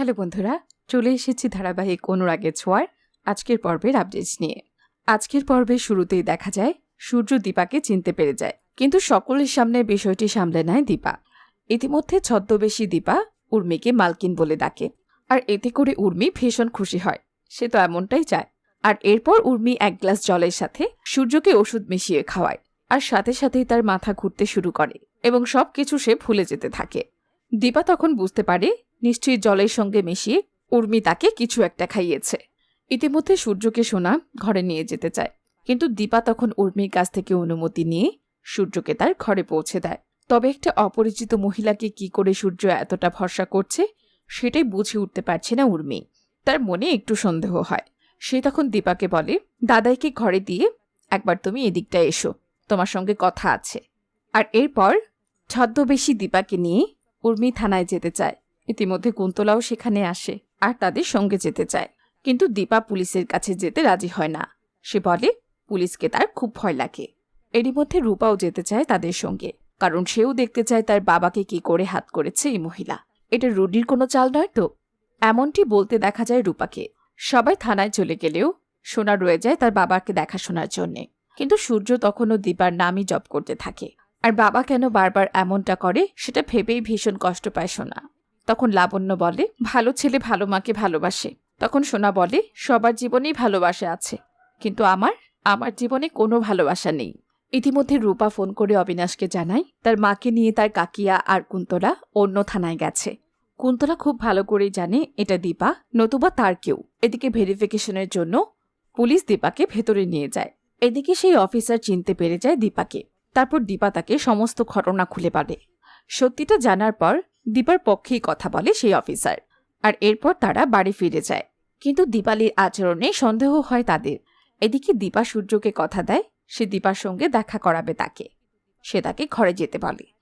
Hello বন্ধুরা, চলে এসেছি ধারাবাহিক অনুরাগের ছোঁয়ার আজকের পর্বের আপডেটস নিয়ে। আজকের পর্বের শুরুতেই দেখা যায়, সূর্য দীপাকে চিনতে পেরে যায়, কিন্তু সকলের সামনে বিষয়টি সামলে নেয় দীপা। ইতিমধ্যে ছদ্মবেশী দীপা উর্মিকে মালকিন বলে ডাকে, আর এতে করে উর্মি ভীষণ খুশি হয়, সে তো এমনটাই চায়। আর এরপর উর্মি এক গ্লাস জলের সাথে সূর্যকে ওষুধ মিশিয়ে খাওয়ায়, আর সাথে সাথেই তার মাথা ঘুরতে শুরু করে, এবং সবকিছু সে ভুলে যেতে থাকে। দীপা তখন বুঝতে পারে নিশ্চয়ই জলের সঙ্গে মিশিয়ে উর্মি তাকে কিছু একটা খাইয়েছে। ইতিমধ্যে সূর্যকে সোনা ঘরে নিয়ে যেতে চায়। কিন্তু দীপা তখন উর্মির কাছ থেকে অনুমতি নিয়ে সূর্যকে তার ঘরে পৌঁছে দেয়। তবে একটা অপরিচিত মহিলাকে কি করে সূর্য এতটা ভরসা করছে, সেটাই বুঝে উঠতে পারছে না উর্মি। তার মনে একটু সন্দেহ হয়। সে তখন দীপাকে বলে, দাদাইকে ঘরে দিয়ে একবার তুমি এদিকটা এসো, তোমার সঙ্গে কথা আছে। আর এরপর ছদ্মবেশী দীপাকে নিয়ে উর্মি থানায় যেতে চায়। ইতিমধ্যে কুন্তলাও সেখানে আসে আর তাদের সঙ্গে যেতে চায়। কিন্তু দীপা পুলিশের কাছে যেতে রাজি হয় না। সে বলে, পুলিশকে তার খুব ভয় লাগে। এরই মধ্যে রূপাও যেতে চায় তাদের সঙ্গে, কারণ সেও দেখতে চায় তার বাবাকে কি করে হাত করেছে এই মহিলা। এটা রুডির কোনো চাল নয় তো? এমনটি বলতে দেখা যায় রূপাকে। সবাই থানায় চলে গেলেও সোনা রয়ে যায় তার বাবাকে দেখাশোনার জন্যে। কিন্তু সূর্য তখনও দীপার নামই জপ করতে থাকে। আর বাবা কেন বারবার এমনটা করে, সেটা ভেবেই ভীষণ কষ্ট পায় সোনা। তখন লাবণ্য বলে, ভালো ছেলে ভালো মাকে ভালোবাসে। তখন সোনা বলে, সবার জীবনেই ভালোবাসা আছে, কিন্তু আমার আমার জীবনে কোনো ভালোবাসা নেই। ইতিমধ্যে রূপা ফোন করে অবিনাশকে জানায়, তার মাকে নিয়ে তার কাকিয়া আর কুন্তলা অন্য থানায় গেছে। কুন্তলা খুব ভালো করেই জানে, এটা দীপা, নতুবা তার কেউ। এদিকে ভেরিফিকেশনের জন্য পুলিশ দীপাকে ভেতরে নিয়ে যায়। এদিকে সেই অফিসার চিনতে পেরে যায় দীপাকে। তারপর দীপা তাকে সমস্ত ঘটনা খুলে বলে। সত্যিটা জানার পর দীপার পক্ষেই কথা বলে সেই অফিসার। আর এরপর তারা বাড়ি ফিরে যায়। কিন্তু দীপালির আচরণে সন্দেহ হয় তাদের। এদিকে দীপা সূর্যকে কথা দেয়, সে দীপার সঙ্গে দেখা করাবে তাকে। সে তাকে ঘরে যেতে বলে।